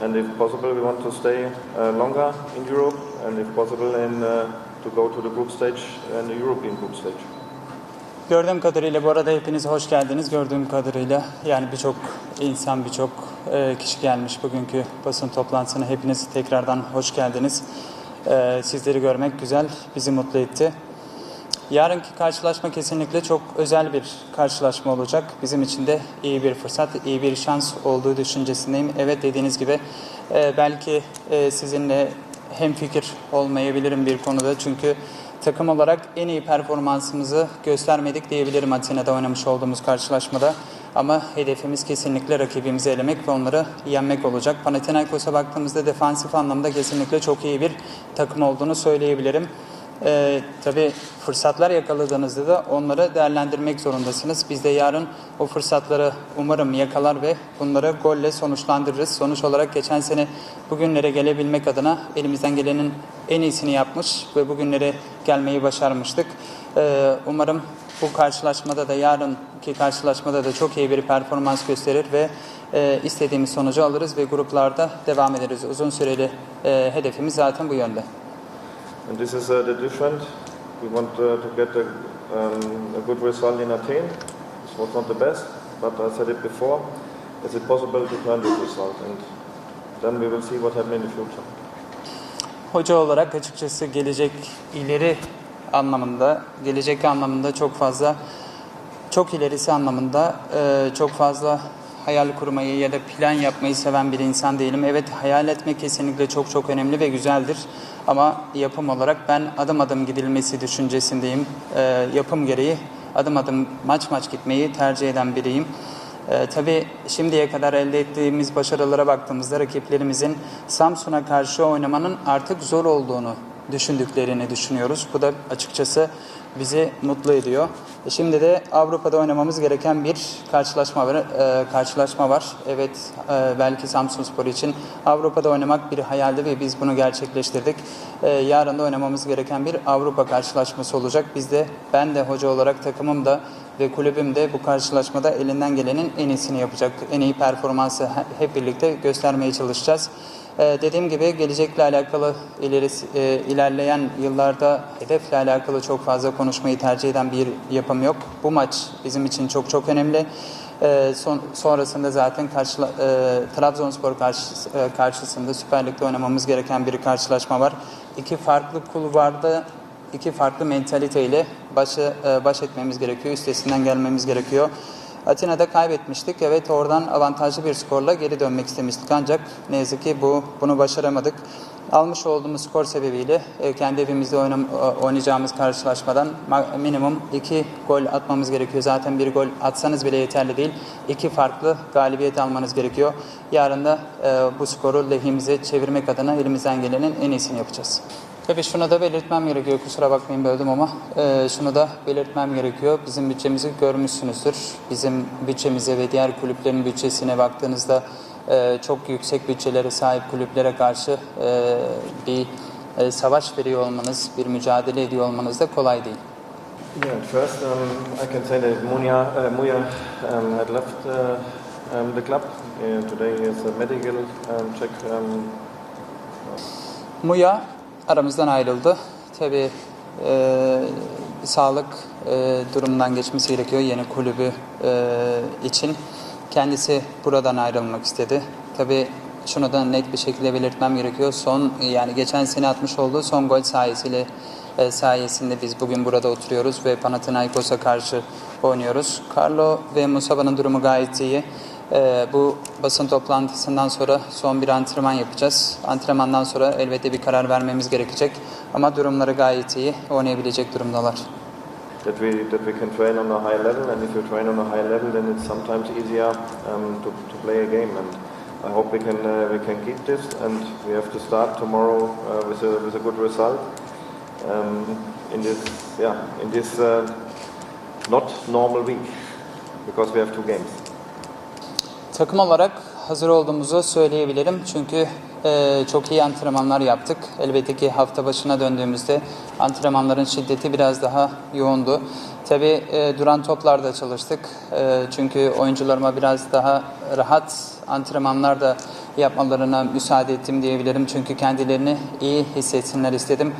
and if possible, we want to stay uh, longer in Europe, and if possible, in, uh, to go to the group stage and the European group stage. Gördüğüm kadarıyla bu arada hepiniz hoş geldiniz. Gördüğüm kadarıyla yani birçok insan, birçok e, kişi gelmiş bugünkü basın toplantısına. Hepiniz tekrardan hoş geldiniz. E, sizleri görmek güzel, bizi mutlu etti. Yarınki karşılaşma kesinlikle çok özel bir karşılaşma olacak. Bizim için de iyi bir fırsat, iyi bir şans olduğu düşüncesindeyim. Evet dediğiniz gibi e, belki e, sizinle hem fikir olmayabilirim bir konuda. Çünkü takım olarak en iyi performansımızı göstermedik diyebilirim Atina'da oynamış olduğumuz karşılaşmada. Ama hedefimiz kesinlikle rakibimizi elemek ve onları yenmek olacak. Panathinaikos'a baktığımızda defansif anlamda kesinlikle çok iyi bir takım olduğunu söyleyebilirim. Ee, tabii fırsatlar yakaladığınızda da onları değerlendirmek zorundasınız. Biz de yarın o fırsatları umarım yakalar ve bunları golle sonuçlandırırız. Sonuç olarak geçen sene bugünlere gelebilmek adına elimizden gelenin en iyisini yapmış ve bugünlere gelmeyi başarmıştık. Ee, umarım bu karşılaşmada da yarınki karşılaşmada da çok iyi bir performans gösterir ve e, istediğimiz sonucu alırız ve gruplarda devam ederiz. Uzun süreli e, hedefimiz zaten bu yönde. And this is uh, the different. We want uh, to get a, um, a good result in Athens. This was not the best, but I said it before. Is it possible to turn this result? And then we will see what happens in the future. Hoca olarak açıkçası gelecek ileri anlamında, gelecek anlamında çok fazla, çok ilerisi anlamında e, çok fazla hayal kurmayı ya da plan yapmayı seven bir insan değilim. Evet hayal etmek kesinlikle çok çok önemli ve güzeldir. Ama yapım olarak ben adım adım gidilmesi düşüncesindeyim. E, yapım gereği adım adım maç maç gitmeyi tercih eden biriyim. Ee, tabii şimdiye kadar elde ettiğimiz başarılara baktığımızda rakiplerimizin Samsun'a karşı oynamanın artık zor olduğunu düşündüklerini düşünüyoruz. Bu da açıkçası bizi mutlu ediyor. E Şimdi de Avrupa'da oynamamız gereken bir karşılaşma var. e, karşılaşma var. Evet e, belki Samsunspor için Avrupa'da oynamak bir hayaldi ve biz bunu gerçekleştirdik. E, yarın da oynamamız gereken bir Avrupa karşılaşması olacak. Biz de ben de hoca olarak takımım da ve kulübüm de bu karşılaşmada elinden gelenin en iyisini yapacak. En iyi performansı he- hep birlikte göstermeye çalışacağız. Ee, dediğim gibi gelecekle alakalı ileri, e, ilerleyen yıllarda hedefle alakalı çok fazla konuşmayı tercih eden bir yapım yok. Bu maç bizim için çok çok önemli. Ee, son, sonrasında zaten karşıla, e, Trabzonspor karşı, e, karşısında Süper Lig'de oynamamız gereken bir karşılaşma var. İki farklı kulvarda iki farklı mentaliteyle başı, e, baş etmemiz gerekiyor, üstesinden gelmemiz gerekiyor. Atina'da kaybetmiştik. Evet oradan avantajlı bir skorla geri dönmek istemiştik ancak ne yazık ki bu bunu başaramadık. Almış olduğumuz skor sebebiyle e, kendi evimizde oynayacağımız karşılaşmadan ma- minimum iki gol atmamız gerekiyor. Zaten bir gol atsanız bile yeterli değil. İki farklı galibiyet almanız gerekiyor. Yarın da e, bu skoru lehimize çevirmek adına elimizden gelenin en iyisini yapacağız. Tabii şunu da belirtmem gerekiyor. Kusura bakmayın böldüm ama e, şunu da belirtmem gerekiyor. Bizim bütçemizi görmüşsünüzdür. Bizim bütçemize ve diğer kulüplerin bütçesine baktığınızda e, çok yüksek bütçelere sahip kulüplere karşı e, bir e, savaş veriyor olmanız, bir mücadele ediyor olmanız da kolay değil. Yeah, at first um, I can say that Munya, uh, Muya um, had left uh, um, the club. Uh, today he has a medical um, check. Um, Muya aramızdan ayrıldı. Tabii e, sağlık e, durumundan geçmesi gerekiyor yeni kulübü e, için. Kendisi buradan ayrılmak istedi. Tabii şunu da net bir şekilde belirtmem gerekiyor. Son yani geçen sene atmış olduğu son gol sayesiyle e, sayesinde biz bugün burada oturuyoruz ve Panathinaikos'a karşı oynuyoruz. Carlo ve Musaba'nın durumu gayet iyi. Ee, bu basın toplantısından sonra son bir antrenman yapacağız. Antrenmandan sonra elbette bir karar vermemiz gerekecek. Ama durumları gayet iyi, oynayabilecek durumdalar. that we that we can train on a high level, and if you train on a high level, then it's sometimes easier um, to, to play a game. And I hope we can uh, we can keep this, and we have to start tomorrow uh, with a with a good result um, in this yeah in this uh, not normal week because we have two games. Takım olarak hazır olduğumuzu söyleyebilirim. Çünkü e, çok iyi antrenmanlar yaptık. Elbette ki hafta başına döndüğümüzde antrenmanların şiddeti biraz daha yoğundu. Tabii e, duran toplarda çalıştık. E, çünkü oyuncularıma biraz daha rahat antrenmanlar da yapmalarına müsaade ettim diyebilirim. Çünkü kendilerini iyi hissetsinler istedim.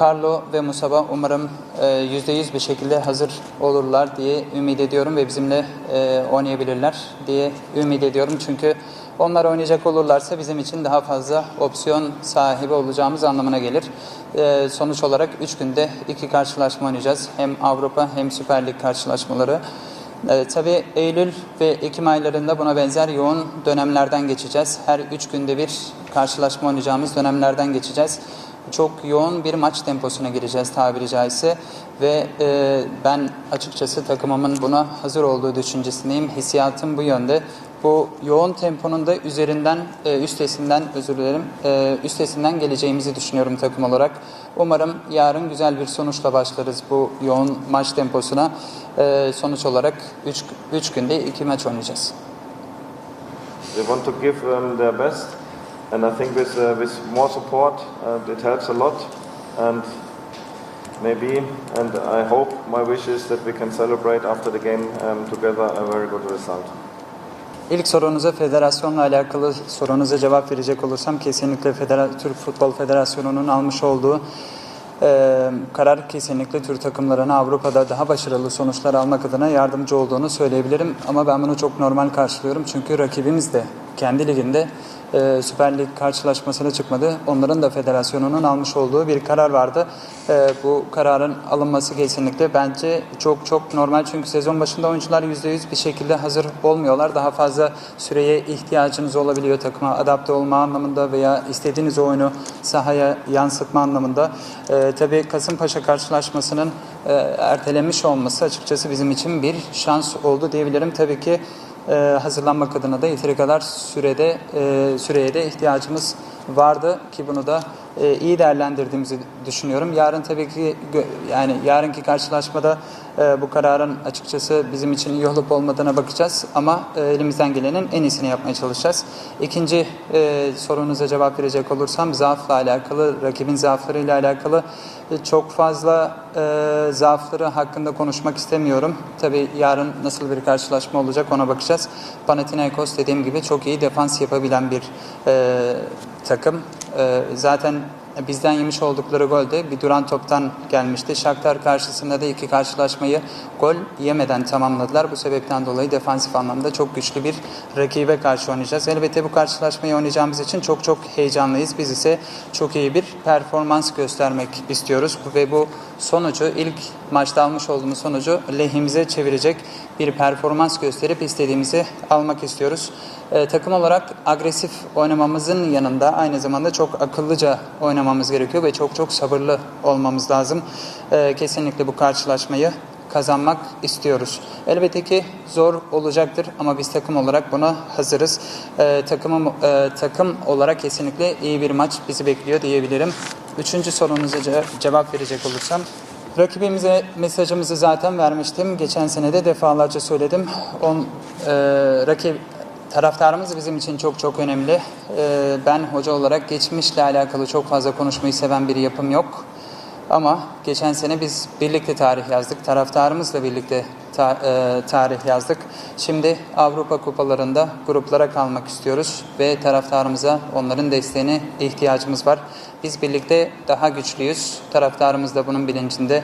Carlo ve Musaba umarım e, %100 bir şekilde hazır olurlar diye ümit ediyorum ve bizimle e, oynayabilirler diye ümit ediyorum. Çünkü onlar oynayacak olurlarsa bizim için daha fazla opsiyon sahibi olacağımız anlamına gelir. Ee, sonuç olarak 3 günde iki karşılaşma oynayacağız. Hem Avrupa hem Süper Lig karşılaşmaları. Ee, tabii Eylül ve Ekim aylarında buna benzer yoğun dönemlerden geçeceğiz. Her 3 günde bir karşılaşma oynayacağımız dönemlerden geçeceğiz. Çok yoğun bir maç temposuna gireceğiz tabiri caizse ve e, ben açıkçası takımımın buna hazır olduğu düşüncesindeyim. Hissiyatım bu yönde. Bu yoğun temponun da üzerinden, e, üstesinden özür dilerim, e, üstesinden geleceğimizi düşünüyorum takım olarak. Umarım yarın güzel bir sonuçla başlarız bu yoğun maç temposuna. E, sonuç olarak 3 günde 2 maç oynayacağız. They want to give um, their best, and I think with uh, with more support, uh, it helps a lot. And maybe, and I hope, my wish is that we can celebrate after the game um, together a very good result. İlk sorunuza federasyonla alakalı sorunuza cevap verecek olursam kesinlikle Federa- Türk Futbol Federasyonu'nun almış olduğu e, karar kesinlikle Türk takımlarına Avrupa'da daha başarılı sonuçlar almak adına yardımcı olduğunu söyleyebilirim. Ama ben bunu çok normal karşılıyorum çünkü rakibimiz de kendi liginde e, Süper Lig karşılaşmasına çıkmadı. Onların da federasyonunun almış olduğu bir karar vardı. E, bu kararın alınması kesinlikle bence çok çok normal. Çünkü sezon başında oyuncular %100 bir şekilde hazır olmuyorlar. Daha fazla süreye ihtiyacınız olabiliyor takıma adapte olma anlamında veya istediğiniz oyunu sahaya yansıtma anlamında. E, tabii Kasımpaşa karşılaşmasının e, ertelenmiş olması açıkçası bizim için bir şans oldu diyebilirim. Tabii ki e, hazırlanmak adına da yeteri kadar sürede e, süreye de ihtiyacımız vardı ki bunu da e, iyi değerlendirdiğimizi düşünüyorum. Yarın tabii ki yani yarınki karşılaşmada e, bu kararın açıkçası bizim için iyi olup olmadığına bakacağız ama e, elimizden gelenin en iyisini yapmaya çalışacağız. İkinci e, sorunuza cevap verecek olursam zaafla alakalı, rakibin zaaflarıyla alakalı e, çok fazla e, zaafları hakkında konuşmak istemiyorum. Tabii yarın nasıl bir karşılaşma olacak ona bakacağız. Panathinaikos dediğim gibi çok iyi defans yapabilen bir e, takım. E, zaten bizden yemiş oldukları gol de bir duran toptan gelmişti. Shakhtar karşısında da iki karşılaşmayı gol yemeden tamamladılar. Bu sebepten dolayı defansif anlamda çok güçlü bir rakibe karşı oynayacağız. Elbette bu karşılaşmayı oynayacağımız için çok çok heyecanlıyız. Biz ise çok iyi bir performans göstermek istiyoruz ve bu sonucu ilk maçta almış olduğumuz sonucu lehimize çevirecek bir performans gösterip istediğimizi almak istiyoruz. Ee, takım olarak agresif oynamamızın yanında aynı zamanda çok akıllıca oynamamız gerekiyor ve çok çok sabırlı olmamız lazım. Ee, kesinlikle bu karşılaşmayı kazanmak istiyoruz. Elbette ki zor olacaktır ama biz takım olarak buna hazırız. Ee, takımım, e, takım olarak kesinlikle iyi bir maç bizi bekliyor diyebilirim. Üçüncü sorunuza ce- cevap verecek olursam Rakibimize mesajımızı zaten vermiştim. Geçen sene de defalarca söyledim. On, e, rakip taraftarımız bizim için çok çok önemli. E, ben hoca olarak geçmişle alakalı çok fazla konuşmayı seven bir yapım yok. Ama geçen sene biz birlikte tarih yazdık. Taraftarımızla birlikte e, tarih yazdık. Şimdi Avrupa kupalarında gruplara kalmak istiyoruz ve taraftarımıza onların desteğine ihtiyacımız var. Biz birlikte daha güçlüyüz. Taraftarımız da bunun bilincinde.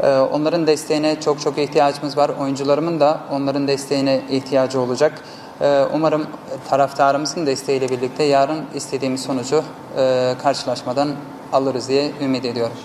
E, onların desteğine çok çok ihtiyacımız var. Oyuncularımın da onların desteğine ihtiyacı olacak. E, umarım taraftarımızın desteğiyle birlikte yarın istediğimiz sonucu e, karşılaşmadan alırız diye ümit ediyorum.